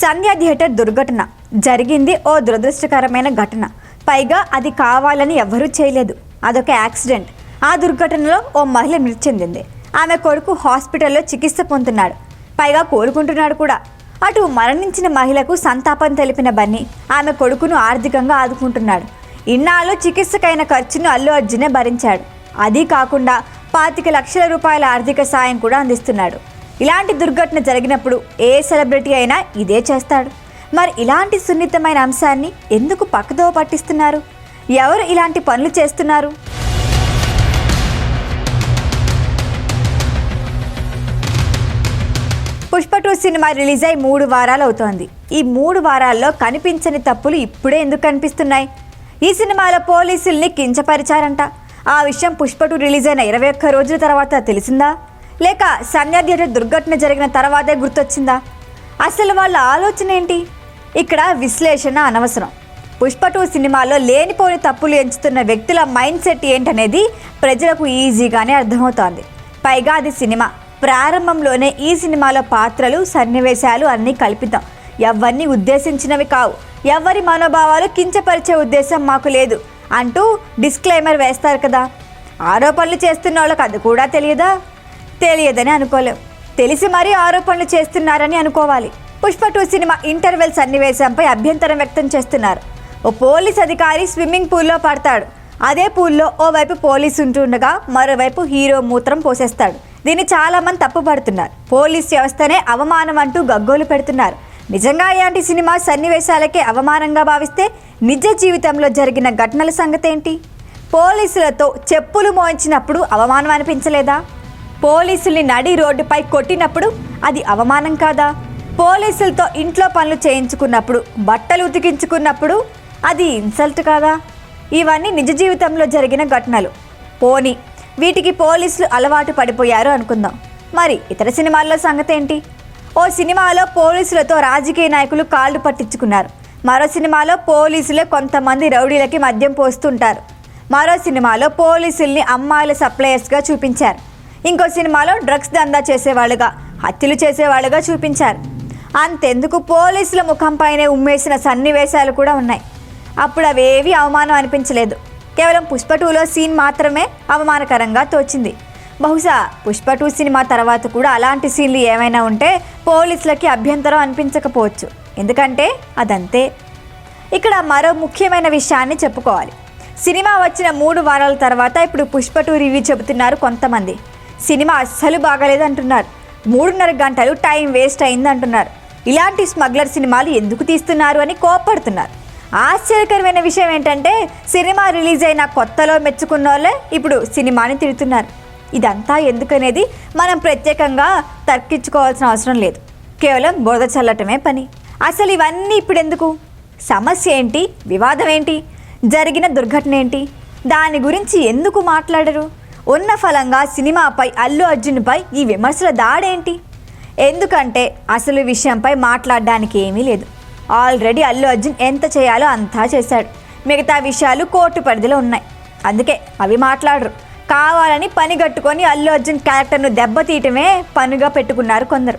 సంధ్యా theatre దుర్ఘటన. జరిగింది ఓ దురదృష్టకరమైన ఘటన. పైగా అది కావాలని ఎవ్వరూ చేయలేదు. అదొక యాక్సిడెంట్. ఆ దుర్ఘటనలో ఓ మహిళ మృతి చెందింది. ఆమె కొడుకు హాస్పిటల్లో చికిత్స పొందుతున్నాడు. పైగా కోలుకుంటున్నాడు కూడా. అటు మరణించిన మహిళకు సంతాపం తెలిపిన బన్నీ ఆమె కొడుకును ఆర్థికంగా ఆదుకుంటున్నాడు. ఇన్నాళ్ళు చికిత్సకైన ఖర్చును అల్లు అర్జునే భరించాడు. అది కాకుండా పాతిక లక్షల రూపాయల ఆర్థిక సాయం కూడా అందిస్తున్నాడు. ఇలాంటి దుర్ఘటన జరిగినప్పుడు ఏ సెలబ్రిటీ అయినా ఇదే చేస్తాడు. మరి ఇలాంటి సున్నితమైన అంశాన్ని ఎందుకు పక్కదో పట్టిస్తున్నారు? ఎవరు ఇలాంటి పనులు చేస్తున్నారు? పుష్ప టూ సినిమా రిలీజ్ అయి మూడు వారాలు అవుతోంది. ఈ మూడు వారాల్లో కనిపించని తప్పులు ఇప్పుడే ఎందుకు కనిపిస్తున్నాయి? ఈ సినిమాలో పోలీసుల్ని కించపరిచారంట. ఆ విషయం పుష్ప టూ రిలీజ్ అయిన ఇరవై ఒక్క రోజుల తర్వాత తెలిసిందా? లేక సంధ్యా థియేటర్ దుర్ఘటన జరిగిన తర్వాతే గుర్తొచ్చిందా? అసలు వాళ్ళ ఆలోచన ఏంటి? ఇక్కడ విశ్లేషణ అనవసరం. పుష్ప టూ సినిమాలో లేనిపోని తప్పులు ఎంచుతున్న వ్యక్తుల మైండ్ సెట్ ఏంటనేది ప్రజలకు ఈజీగానే అర్థమవుతోంది. పైగా అది సినిమా. ప్రారంభంలోనే ఈ సినిమాలో పాత్రలు సన్నివేశాలు అన్నీ కల్పితం ఎవరిని ఉద్దేశించినవి కావు. ఎవరి మనోభావాలు కించపరిచే ఉద్దేశం మాకు లేదు అంటూ డిస్క్లైమర్ వేస్తారు కదా. ఆరోపణలు చేస్తున్న వాళ్ళకి అది కూడా తెలియదా? తెలియదని అనుకోలేం. తెలిసి మరీ ఆరోపణలు చేస్తున్నారని అనుకోవాలి. పుష్ప టూ సినిమా ఇంటర్వెల్ సన్నివేశంపై అభ్యంతరం వ్యక్తం చేస్తున్నారు. ఓ పోలీస్ అధికారి స్విమ్మింగ్ పూల్లో పడతాడు. అదే పూల్లో ఓవైపు పోలీసు ఉంటుండగా మరోవైపు హీరో మూత్రం పోసేస్తాడు. దీన్ని చాలామంది తప్పుపడుతున్నారు. పోలీస్ వ్యవస్థనే అవమానం అంటూ గగ్గోలు పెడుతున్నారు. నిజంగా ఇలాంటి సినిమా సన్నివేశాలకే అవమానంగా భావిస్తే నిజ జీవితంలో జరిగిన ఘటనల సంగతేంటి? పోలీసులతో చెప్పులు మోయించినప్పుడు అవమానం అనిపించలేదా? పోలీసుల్ని నడి రోడ్డుపై కొట్టినప్పుడు అది అవమానం కాదా? పోలీసులతో ఇంట్లో పనులు చేయించుకున్నప్పుడు బట్టలు ఉతికించుకున్నప్పుడు అది ఇన్సల్ట్ కాదా? ఇవన్నీ నిజ జీవితంలో జరిగిన ఘటనలు. పోని వీటికి పోలీసులు అలవాటు పడిపోయారు అనుకుందాం. మరి ఇతర సినిమాల్లో సంగతి ఏంటి ఓ సినిమాలో పోలీసులతో రాజకీయ నాయకులు కాళ్ళు పట్టించుకున్నారు. మరో సినిమాలో పోలీసులే కొంతమంది రౌడీలకి మద్యం పోస్తుంటారు. మరో సినిమాలో పోలీసుల్ని అమ్మాయిల సప్లయర్స్గా చూపించారు. ఇంకో సినిమాలో డ్రగ్స్ దందా చేసేవాళ్ళుగా హత్యలు చేసేవాళ్ళుగా చూపించారు. అంతెందుకు పోలీసుల ముఖంపైనే ఉమ్మేసిన సన్నివేశాలు కూడా ఉన్నాయి. అప్పుడు అవేవి అవమానం అనిపించలేదు. కేవలం పుష్ప టూలో సీన్ మాత్రమే అవమానకరంగా తోచింది. బహుశా పుష్ప టూ సినిమా తర్వాత కూడా అలాంటి సీన్లు ఏమైనా ఉంటే పోలీసులకి అభ్యంతరం అనిపించకపోవచ్చు. ఎందుకంటే అదంతే. ఇక్కడ మరో ముఖ్యమైన విషయాన్ని చెప్పుకోవాలి. సినిమా వచ్చిన మూడు వారాల తర్వాత ఇప్పుడు పుష్ప టూ రివ్యూ చెబుతున్నారు కొంతమంది. సినిమా అస్సలు బాగాలేదు అంటున్నారు మూడున్నర గంటలు టైం వేస్ట్ అయింది అంటున్నారు ఇలాంటి స్మగ్లర్ సినిమాలు ఎందుకు తీస్తున్నారు అని కోపడుతున్నారు ఆశ్చర్యకరమైన విషయం ఏంటంటే సినిమా రిలీజ్ అయిన కొత్తలో మెచ్చుకున్న వాళ్ళే ఇప్పుడు సినిమాని తిడుతున్నారు. ఇదంతా ఎందుకనేది మనం ప్రత్యేకంగా తర్కించుకోవాల్సిన అవసరం లేదు. కేవలం బురద చల్లటమే పని. అసలు ఇవన్నీ ఇప్పుడు ఎందుకు? సమస్య ఏంటి? వివాదం ఏంటి? జరిగిన దుర్ఘటన ఏంటి? దాని గురించి ఎందుకు మాట్లాడరు? ఉన్న ఫలంగా సినిమాపై అల్లు అర్జున్పై ఈ విమర్శల దాడేంటి? ఎందుకంటే అసలు విషయంపై మాట్లాడడానికి ఏమీ లేదు. ఆల్రెడీ అల్లు అర్జున్ ఎంత చేయాలో అంతా చేశాడు. మిగతా విషయాలు కోర్టు పరిధిలో ఉన్నాయి. అందుకే అవి మాట్లాడరు. కావాలని పని కట్టుకొని అల్లు అర్జున్ క్యారెక్టర్ను దెబ్బతీయటమే పనుగా పెట్టుకున్నారు కొందరు.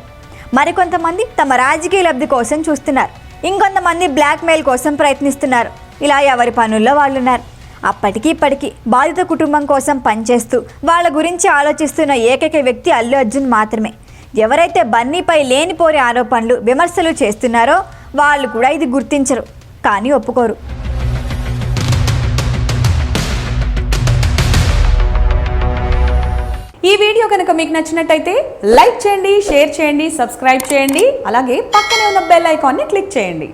మరికొంతమంది తమ రాజకీయ లబ్ధి కోసం చూస్తున్నారు. ఇంకొంతమంది బ్లాక్మెయిల్ కోసం ప్రయత్నిస్తున్నారు. ఇలా ఎవరి పనుల్లో వాళ్ళున్నారు. అప్పటికి ఇప్పటికీ బాధిత కుటుంబం కోసం పనిచేస్తూ వాళ్ళ గురించి ఆలోచిస్తున్న ఏకైక వ్యక్తి అల్లు అర్జున్ మాత్రమే. ఎవరైతే బన్నీపై లేనిపోని ఆరోపణలు విమర్శలు చేస్తున్నారో వాళ్ళు కూడా ఇది గుర్తించరు కానీ ఒప్పుకోరు. ఈ వీడియో కనుక మీకు నచ్చినట్టయితే లైక్ చేయండి షేర్ చేయండి సబ్స్క్రైబ్ చేయండి అలాగే పక్కనే ఉన్న బెల్ ఐకాన్ని క్లిక్ చేయండి.